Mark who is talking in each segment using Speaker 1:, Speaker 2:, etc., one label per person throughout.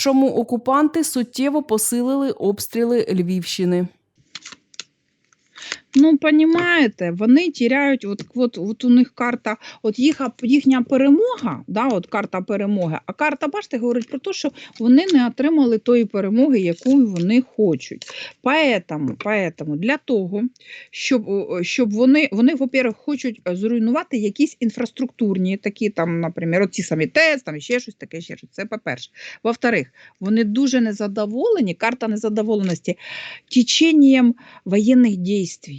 Speaker 1: Чому окупанти суттєво посилили обстріли Львівщини?
Speaker 2: Ну, понімаєте, вони тіряють, от, от, от у них карта, от їх, їхня перемога, да, от карта перемоги, а карта, бачите, говорить про те, що вони не отримали тої перемоги, яку вони хочуть. Поэтому, поэтому для того, щоб, о, щоб вони, вони, во-первых, хочуть е, зруйнувати якісь інфраструктурні, такі там, наприклад, от ті самі ТЕЦ, там ще щось таке, ще щось. Це по-перше. Во-вторых, вони дуже незадоволені, карта незадоволеності течением воєнних дійствій.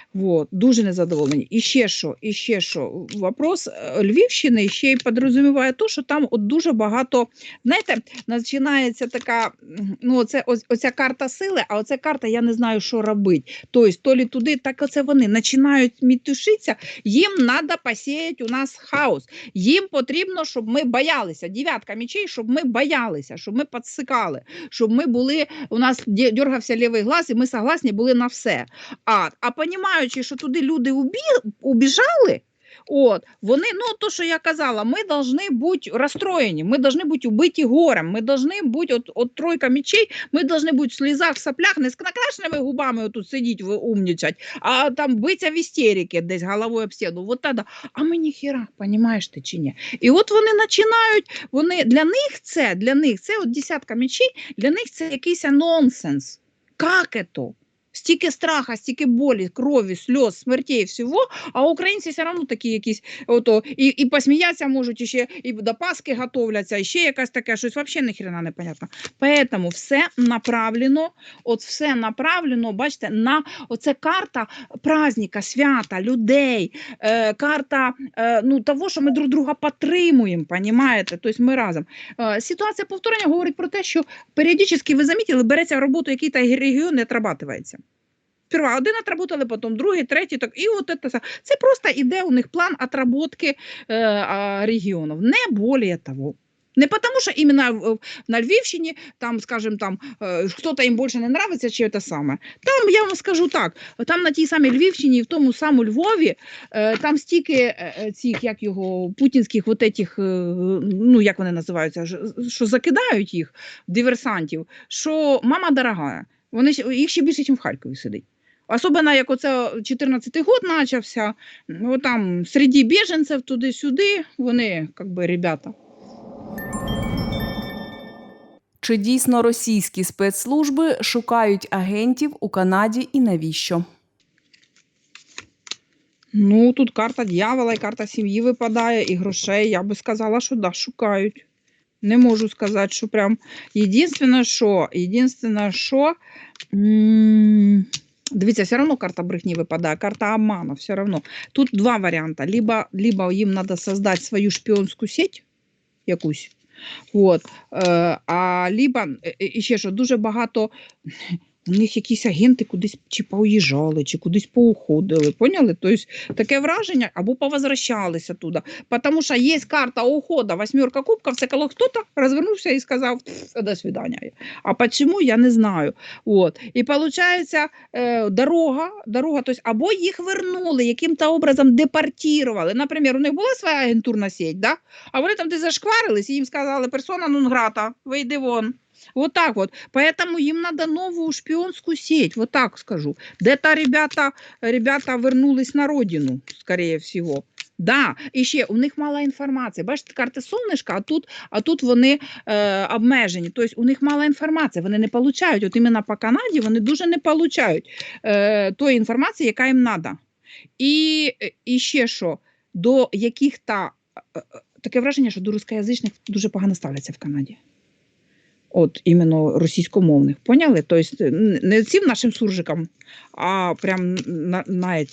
Speaker 2: Вот, дуже незадоволені. І ще що, і ще що. Вопрос е, Львівщини ще й підрозуміває те, що там от дуже багато, знаєте, починається така, ну, оце, оця карта сили, а оця карта, я не знаю, що робити. Тобто, то лі туди, так оце вони починають мітушитися, їм треба посіяти у нас хаос. Їм потрібно, щоб ми боялися. Дев'ятка мечей, щоб ми боялися, щоб ми підсикали, щоб ми були, у нас дергався лівий глаз, і ми согласні були на все. А, а понімаючи, що туди люди убі, убіжали, от, вони, ну то, що я казала, ми повинні бути розстроєні, ми повинні бути убиті горем, ми повинні бути, от, от тройка мечей, ми повинні бути в слізах, в соплях, не з накрашеними губами тут сидіти, ви умнічать, а там биться в істериці десь головою об стіну. Вот тогда. А ми ніхіра, понімаєш ти чи ні? І от вони починають, вони, для них це, для них це от десятка мечей, для них це якийсь нонсенс. Как это? Стільки страха, стільки болі, крові, сльоз, смертей, всього, а українці все одно такі якісь, ото, і, і посміятися можуть, і ще і до Пасхи готовляться, і ще якась таке, щось взагалі ніхрена не понятно. Поэтому все направлено, от все направлено, бачите, на оце карта праздника, свята, людей, е, карта е, ну, того, що ми друг друга підтримуємо, понімаєте? Тобто ми разом. Е, ситуація повторення говорить про те, що періодично, ви замітили, береться роботу, який та регіон не отрабатується. Сперва один отработали, потім другий, третій. Так, і от це, це просто іде у них план отработки е, регіонів. Не більше того. Не тому, що іменно на Львівщині, там, скажімо, там, е, хто-то їм більше не нравиться, чи це саме. Там, я вам скажу так, там на тій самій Львівщині і в тому самому Львові, е, там стільки цих, як його, путінських, вот этих, ну, як вони називаються, що закидають їх, диверсантів, що мама дорогая. Вони їх ще більше, ніж в Харкові сидить. Особливо, як оце 14-й год почався, ну там серед біженців туди-сюди, вони, як би, ребята.
Speaker 1: Чи дійсно російські спецслужби шукають агентів у Канаді і навіщо?
Speaker 2: Ну, тут карта дьявола і карта сім'ї випадає, і грошей. Я би сказала, що да, шукають. Не можу сказати, що прям. Єдине, що, єдине, що. м, Дивіться, все одно карта брехні випадає, карта обману, все одно. Тут два варіанти. Либо, либо їм треба создати свою шпіонську сеть якусь. От, е, а либо, і ще що, дуже багато у них якісь агенти кудись чи поуїжджали, чи кудись поуходили. Поняли? Тобто таке враження або повозвращалися туди. Тому що є карта уходу, восьмерка кубків, це коли хтось розвернувся і сказав «Пф, до свидання. А чому, я не знаю. От. І виходить, е, дорога, дорога тобто, або їх вернули, яким-то образом депортували. Наприклад, у них була своя агентурна сеть, да? а вони там десь зашкварились, і їм сказали, персона нон грата, вийди вон. Вот так вот. Поэтому им надо новую шпионскую сеть, вот так скажу. Где-то ребята, ребята вернулись на родину, скорее всего. Да, і ще у них мало інформації. Бачите, карти сонечка, а тут, а тут вони е, обмежені. Тобто у них мало інформації, вони не получають. От іменно по Канаді вони дуже не получають е, тої інформації, яка їм треба. І, і ще що, до яких-то е, е, таке враження, що до рускоязичних дуже погано ставляться в Канаді. От іменно російськомовних. Поняли? Тобто не цим нашим суржикам, а прям на, на.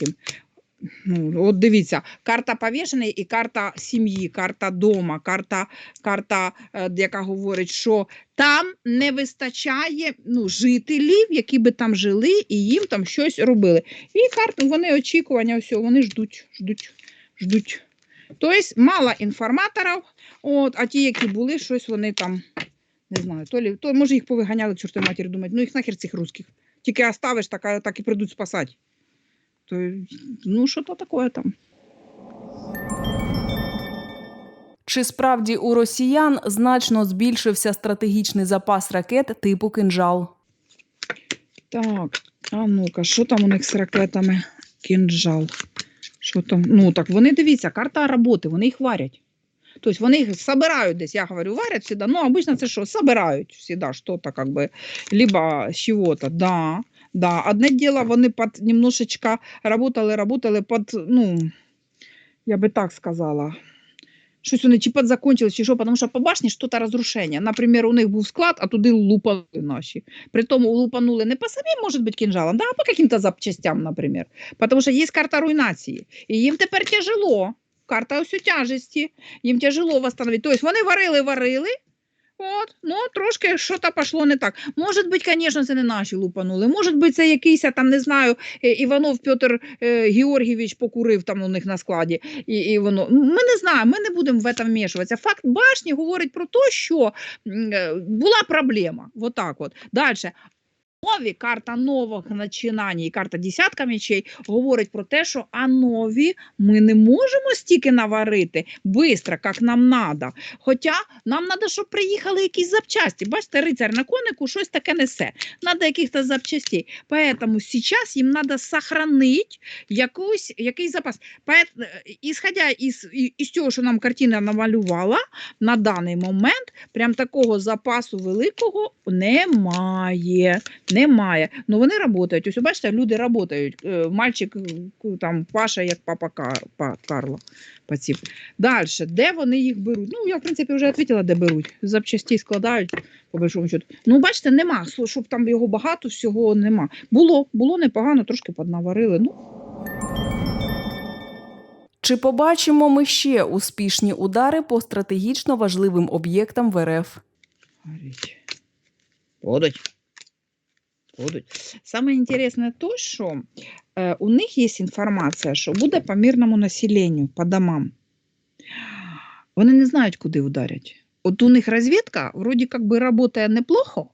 Speaker 2: Ну, от дивіться, карта повішеної і карта сім'ї, карта дома, карта, карта, е, яка говорить, що там не вистачає ну, жителів, які би там жили і їм там щось робили. І карта, вони очікування, все, вони ждуть, ждуть, ждуть. Тобто мало інформаторів, от, а ті, які були, щось вони там, не знаю, то, лі, то може їх повиганяли, к чортовій матері, думають, ну їх нахер цих русських. Тільки оставиш, так, так і прийдуть спасати. То, ну, що то таке там.
Speaker 1: Чи справді у росіян значно збільшився стратегічний запас ракет типу кинжал?
Speaker 2: Так, а ну-ка, що там у них з ракетами? Кінжал. Що там? Ну, так вони дивіться, карта роботи, вони їх варять. Тобто вони їх собирають десь, я говорю, варять всегда. Ну, обычно це що? Собирають всегда что-то, как бы, либо з чего-то, да. Да, одне діло, вони під немножечко работали, работали під, ну, я би так сказала, щось вони чи підзакончили, чи що, тому що по башні щось розрушення. Наприклад, у них був склад, а туди лупали наші. Притому лупанули не по самим, может быть, кинжалам, да, а по каким-то запчастям, например. Потому что есть карта руйнації. І їм тепер тяжело. Карта ось у тяжесті. Їм тяжело восстановити. Тобто вони варили, варили. От, ну трошки щось пішло не так. Може бути, звісно, це не наші лупанули. Може бути, це якийсь, а там не знаю, е, Іванов Петр е, Георгійович покурив там у них на складі. І, і воно. Ми не знаємо, ми не будемо в це вмішуватися. Факт башні говорить про те, що е, була проблема. Вот так от. Далі. Нові карта нових начинань і карта десятка мечей говорить про те, що а нові ми не можемо стільки наварити швидко, як нам треба. Хоча нам треба, щоб приїхали якісь запчасті. Бачите, рицар на конику щось таке несе. Треба якихось запчастей. Поэтому зараз їм треба сохранити якийсь запас. Поэт- е, Ісходя із, із цього, що нам картина намалювала, на даний момент прям такого запасу великого немає. Немає. Ну вони працюють. Ось бачите, люди працюють. Е, Мальчик е, там Паша, як папа Кар, па, Карло. Паців. Далі, де вони їх беруть? Ну, я, в принципі, вже відповіла, де беруть. З Запчастей складають, по большому счету. Ну, бачите, нема. Щоб там його багато, всього нема. Було, було непогано, трошки поднаварили. Ну,
Speaker 1: Чи побачимо ми ще успішні удари по стратегічно важливим об'єктам в РФ?
Speaker 2: Горіть. Будуть. Саме інтересне то, що е, у них є інформація, що буде по мирному населенню, по домам. Вони не знають, куди ударять. От у них розвідка вроді як би працює неплохо,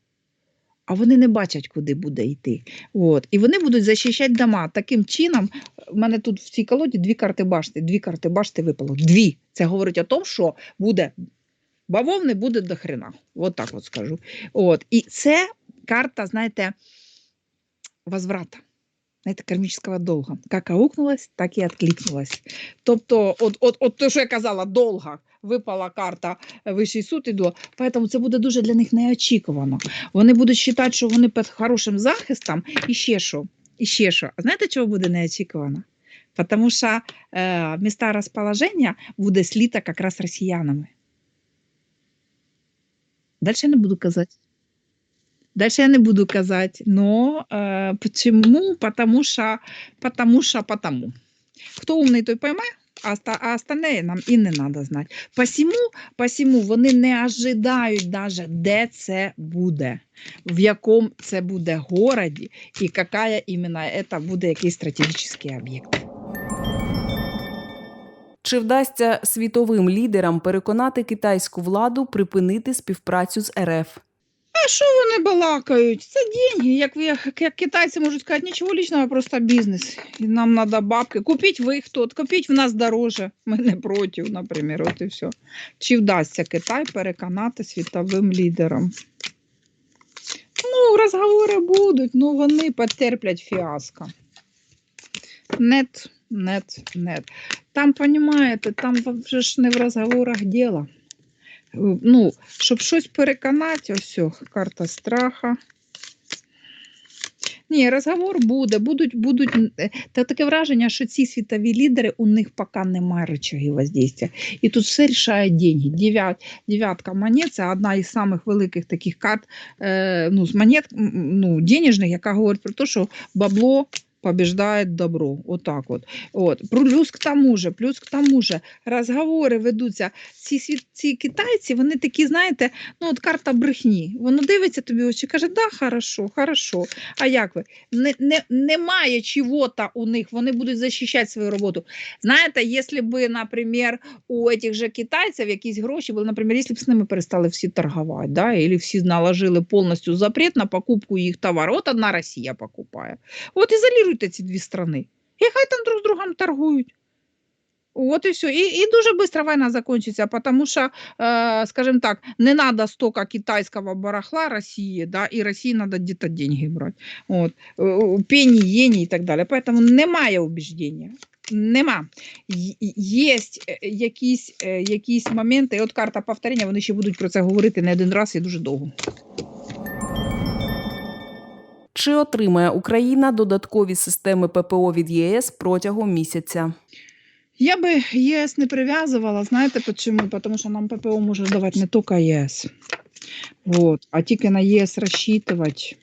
Speaker 2: а вони не бачать, куди буде йти. От. І вони будуть захищати дома. Таким чином, в мене тут в цій колоді дві карти башти. Дві карти башти випало. Дві. Це говорить о тому, що буде бавовни буде до хрена. От так от скажу. От. І це карта, знаєте, возврата. Знаєте, кармічного долга. Як аукнулась, так і відкликнулась. Тобто, от, от, от те, що я казала, долга випала карта е, Вищий суд і до. Тому це буде дуже для них неочікувано. Вони будуть вважати, що вони під хорошим захистом і ще що. І ще що. А знаєте, чого буде неочікувано? Тому що е, міста розположення буде сліта якраз росіянами. Дальше я не буду казати. Дальше я не буду казать, но э, почему? Потому что, потому что, потому. Кто умний, той пойме, а, оста- а остальне нам і не треба знати. Посему, посему вони не ожидають даже, де це буде, в якому це буде городі, і яка іменно це буде якийсь стратегічний об'єкт.
Speaker 1: Чи вдасться світовим лідерам переконати китайську владу припинити співпрацю з РФ?
Speaker 2: А що вони балакають? Це деньги. Як, ви, як китайці можуть сказати, нічого лічного, просто бізнес. І нам треба бабки. Купіть ви їх тут, купіть в нас дороже. Ми не проти, наприклад, от і все. Чи вдасться Китай переконати світовим лідерам? Ну, розговори будуть, ну вони потерплять фіаско. Нет, нет, нет. Там, понимаєте, там вже ж не в розговорах діло. Ну, щоб щось переконати, ось карта страха. Ні, розговор буде, будуть, будуть. е, Та таке враження, що ці світові лідери, у них поки немає рычагів воздействия. І тут все рішає деньги. Дев'ят, дев'ятка монет це одна із самих великих таких карт е, ну, з монет ну, денежних, яка говорить про те, що бабло побеждает добро. Отак от. От. Плюс к тому же, плюс к тому же, розговори ведуться. Ці, світ- ці китайці, вони такі, знаєте, ну от карта брехні. Воно дивиться тобі в очі, каже, да, хорошо, хорошо. А як ви? Не, не, немає чого-то у них, вони будуть захищати свою роботу. Знаєте, якщо б, наприклад, у цих же китайців якісь гроші були, наприклад, якщо б з ними перестали всі торгувати, да, або всі наложили повністю запрет на покупку їх товару, от одна Росія покупає. От ізолюйте ці дві страни. І хай там друг з другом торгують. Вот и все. И, и дуже быстро война закончится, потому что, э, скажем так, не надо столько китайского барахла России, да, и России надо где-то деньги брать. Вот. Э, Пені, єні і так далі. Поэтому немає убіждення. Нема. Й- Є якісь, е, якісь моменти, і от карта повторення, вони ще будуть про це говорити не один раз і дуже довго.
Speaker 1: Чи отримає Україна додаткові системи ППО від ЄС протягом місяця?
Speaker 2: Я би ЄС не прив'язувала, знаєте чому? Тому що нам ППО може давати не тільки ЄС, вот, а тільки на ЄС розчитувати.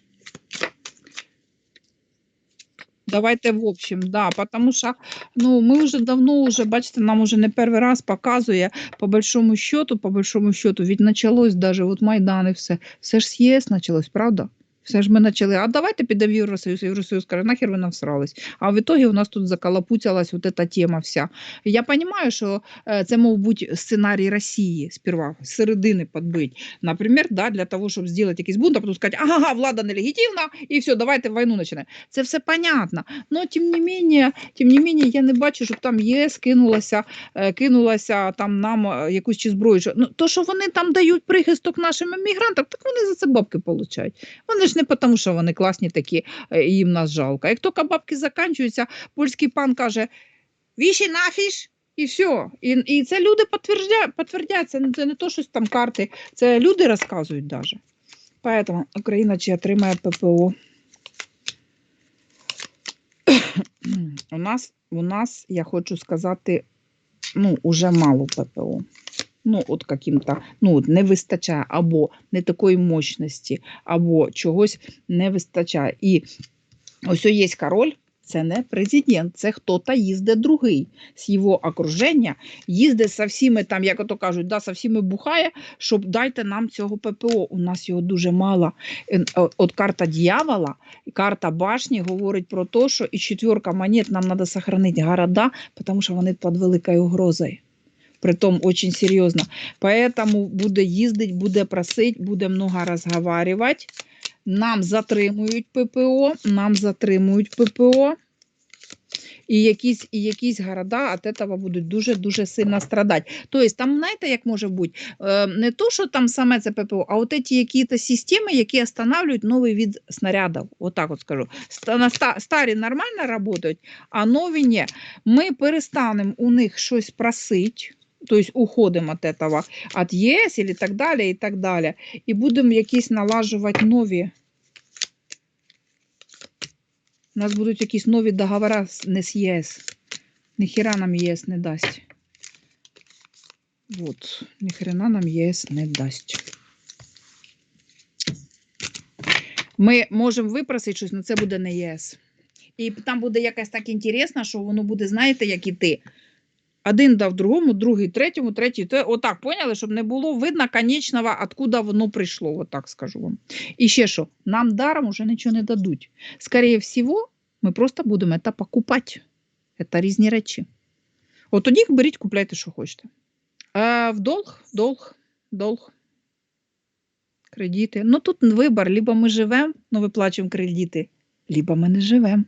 Speaker 2: Давайте в общем, да, потому що ну, ми вже давно, уже, бачите, нам уже не перший раз показує, по большому счету, по большому счету, від началось даже от Майдан і все. Все ж з ЄС почалось, правда? Все ж ми почали, а давайте підемо в Євросоюз. Євросоюз каже, нахер ви навсрались. А в итоге у нас тут заколопутилась вот эта тема вся. Я розумію, що е, це мов бути сценарій Росії сперва, з середини підбити. Наприклад, да, для того, щоб зробити якийсь бунт, а потім сказати, ага, влада нелегітимна, і все, давайте війну починаємо. Це все понятно. Но тим не менее, тим не менее, я не бачу, щоб там ЄС кинулася, е, кинулася там нам е, якусь чи зброю. Ну, то, що вони там дають прихисток нашим емігрантам, так вони за це бабки получають. Вони ж не тому, що вони класні такі, їм нас жалко. Як тільки бабки закінчуються, польський пан каже: віші нафіш. І все. І, і це люди підтвердять, не- це не то, щось там карти, це люди розказують навіть. Поэтому Україна чи отримає ППО. у нас, у нас, я хочу сказати, ну, уже мало ППО. Ну, от каким-то, ну, от не вистачає або не такої мощності, або чогось не вистачає. І ось є король, це не президент, це хто-то їздить другий з його окруження, їздить со всіми там, як ото кажуть, да, со всіми бухає, щоб дайте нам цього ППО. У нас його дуже мало. От карта дьявола, карта башні говорить про те, що і четверка монет нам треба сохранити города, тому що вони під великою угрозою. Притом очень серйозно. Поэтому буде їздить, буде просить, буде много розговаривати. Нам затримують ППО, нам затримують ППО. І якісь, і якісь города від цього будуть дуже-дуже сильно страдати. Тобто, там, знаєте, як може бути? Е, не то, що там саме це ППО, а от ці якісь системи, які останавливають новий від снарядів. Отак от скажу. На ста- Старі нормально працюють, а нові ні. Ми перестанемо у них щось просити. Тобто уходимо від этого, від ЄС і так далі, і так далі. І будемо якісь налажувати нові. У нас будуть якісь нові договори з- не з ЄС. Ніхіра нам ЄС не дасть. От, ніхрена нам ЄС не дасть. Ми можемо випросити щось, але це буде не ЄС. І там буде якась так інтересно, що воно буде, знаєте, як іти. Один дав другому, другий третьому, третій. те- Отак, поняли, щоб не було видно конечного, откуда воно прийшло, отак скажу вам. І ще що, нам даром уже нічого не дадуть. Скоріше всього, ми просто будемо це покупати. Це різні речі. От тоді беріть, купляйте, що хочете. А в долг, долг, долг. Кредити. Ну тут вибір, либо ми живемо, ну виплачуємо кредити, либо ми не живемо.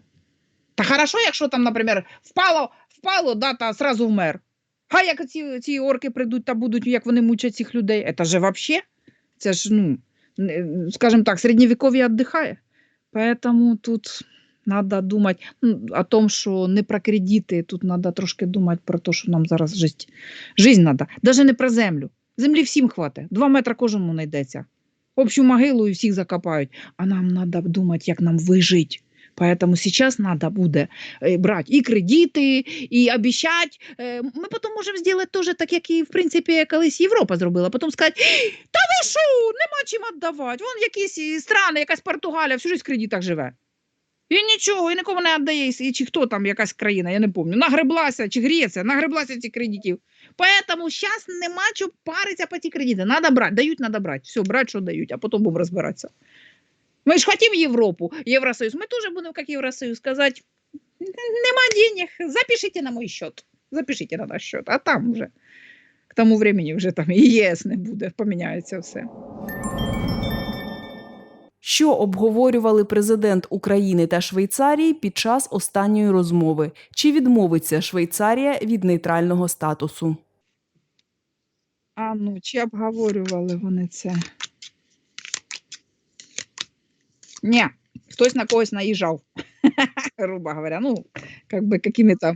Speaker 2: Та хорошо, якщо там, наприклад, впало, впало, да, та сразу вмер. А як ці, ці орки прийдуть та будуть, як вони мучать цих людей, це же вообще, це ж, ну, скажімо так, середньовіков'я віддихає. Поэтому тут треба думати ну, о том, що не про кредити, тут треба трошки думати про те, що нам зараз жити. Жизнь треба. Навіть не про землю. Землі всім хватить. Два метри кожному знайдеться. Общу могилу і всіх закопають. А нам треба думати, як нам вижити. Поэтому сейчас надо буде е, брати і кредити, і обіцяти. Е, Ми потім можемо зробити теж так, як і в принципі колись Європа зробила. Потім сказати, та ви що, нема чим віддавати. Вон якісь і страни, якась Португалія, всю життя в кредитах живе. І нічого, і нікому не віддає, чи хто там, якась країна, я не пам'ятаю. Нагреблася, чи Греція, нагреблася цих кредитів. Поэтому зараз нема чого паритися по ті кредити. Надо брати, дають, надо брати. Все, брати, що дають, а потім будемо розбиратися. Ми ж хотим Європу, Євросоюз. Ми теж будемо, як Євросоюз, сказати, нема денег, запишите на мой счет. Запишите на наш счет, а там вже. К тому времени вже там і ЄС не буде, поміняється все.
Speaker 1: Що обговорювали президент України та Швейцарії під час останньої розмови? Чи відмовиться Швейцарія від нейтрального статусу?
Speaker 2: А ну, чи обговорювали вони це? Ні, хтось на когось наїжджав, грубо говоря. Ну, как бы какими-то,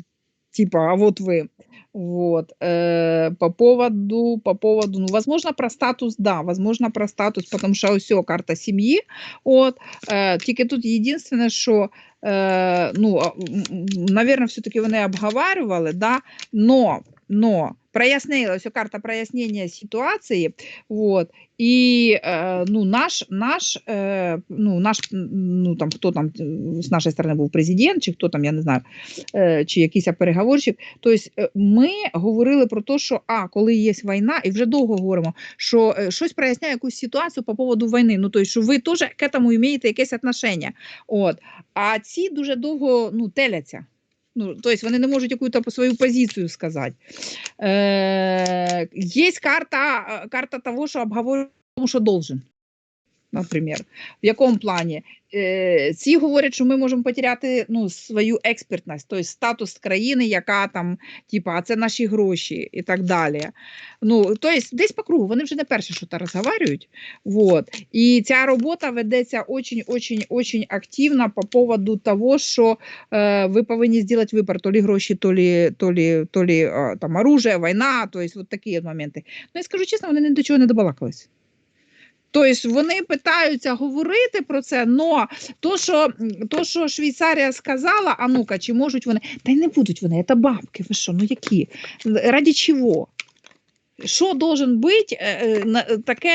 Speaker 2: типа, а вот вы. Вот. Э, по поводу, по поводу, ну, возможно, про статус, да, возможно, про статус, потому що ось о, карта сім'ї. От, е, тільки тут єдине, що, е, ну, а, м, м, наверное, все-таки вони обговарювали, да, но, но прояснилась карта прояснення ситуації, вот, і е, ну, наш, наш, е, ну, наш, ну, там, хто там з нашої сторони був президент, чи хто там, я не знаю, чи якийсь переговорщик, тобто ми говорили про те, що, а, коли є війна, і вже довго говоримо, що е, щось проясняє якусь ситуацію по поводу війни, ну, тобто, що ви теж к этому маєте якесь отношення, от, а ці дуже довго, ну, теляться. Ну, тобто вони не можуть якусь свою позицію сказати. Э, есть карта, э, карта того, что обговорюємо, що должен. Наприклад, в якому плані? Е, ці говорять, що ми можемо потеряти ну, свою експертність, тобто статус країни, яка там, типа, а це наші гроші і так далі. Ну, тобто, десь по кругу, вони вже не перші, що то розговорюють. Вот. І ця робота ведеться очень-очень-очень активно по поводу того, що е, ви повинні зробити вибір, то лі гроші, то лі, то лі, то лі е, там, оружие, війна, тобто, от такі моменти. Ну, я скажу чесно, вони ні до чого не добалакались. Тобто вони питаються говорити про це, но то, що, то, що Швейцарія сказала, а ну-ка, чи можуть вони. Та й не будуть вони, це бабки, ви що, ну які? Раді чого? Що должен бути е, е, таке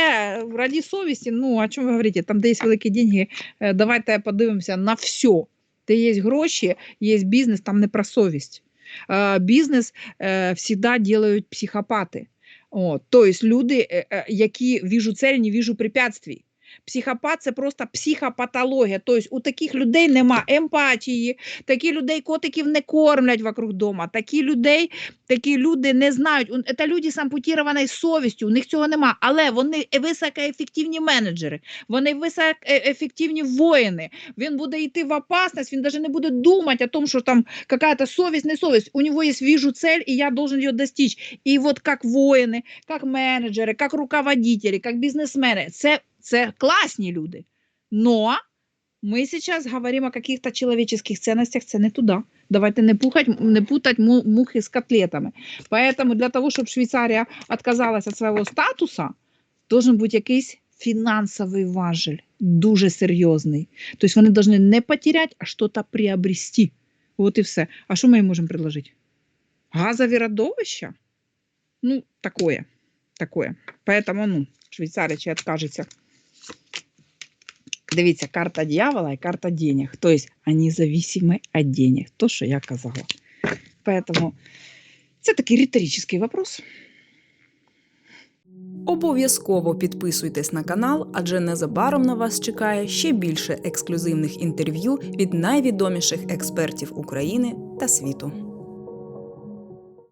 Speaker 2: раді совісті? Ну, о чому ви говорите? Там, де є великі деньги, е, давайте подивимося на все. Де є гроші, є бізнес, там не про совість. Бізнес всегда делают психопати. От, тобто люди, е, е, які віжу цель, не віжу препятствий. Психопат це просто психопатологія. Тобто у таких людей нема емпатії, такі людей котиків не кормлять вокруг дома, такі людей, такі люди не знають. Це люди з ампутірованою совістю, у них цього нема. Але вони високоефективні менеджери, вони високоефективні воїни. Він буде йти в опасність, він навіть не буде думати о том, що там какая-то совість, не совість. У нього є віжу цель, і я должен її достичь. І от як воїни, як менеджери, як руководителі, як бізнесмени, це, це класні люди. Но ми зараз говоримо о каких-то человеческих ценностях, це не туди. Давайте не пухать, не путать мухи з котлетами. Поэтому для того, щоб Швейцарія відказалася від свого статусу, должен бути якийсь фінансовий важель, дуже серйозний. Тобто вони повинні не потеряти, а щось приобрести. От і все. А що ми їм можемо предложити? Газові родовища? Ну, такое. Такое. Поэтому, ну, Швейцарія чи відкажеться. Дивіться, карта дьявола і карта денег. Тобто, вони зависимі від денег. То, що я казала. Поэтому це такий риторичний вопрос.
Speaker 1: Обов'язково підписуйтесь на канал, адже незабаром на вас чекає ще більше ексклюзивних інтерв'ю від найвідоміших експертів України та світу.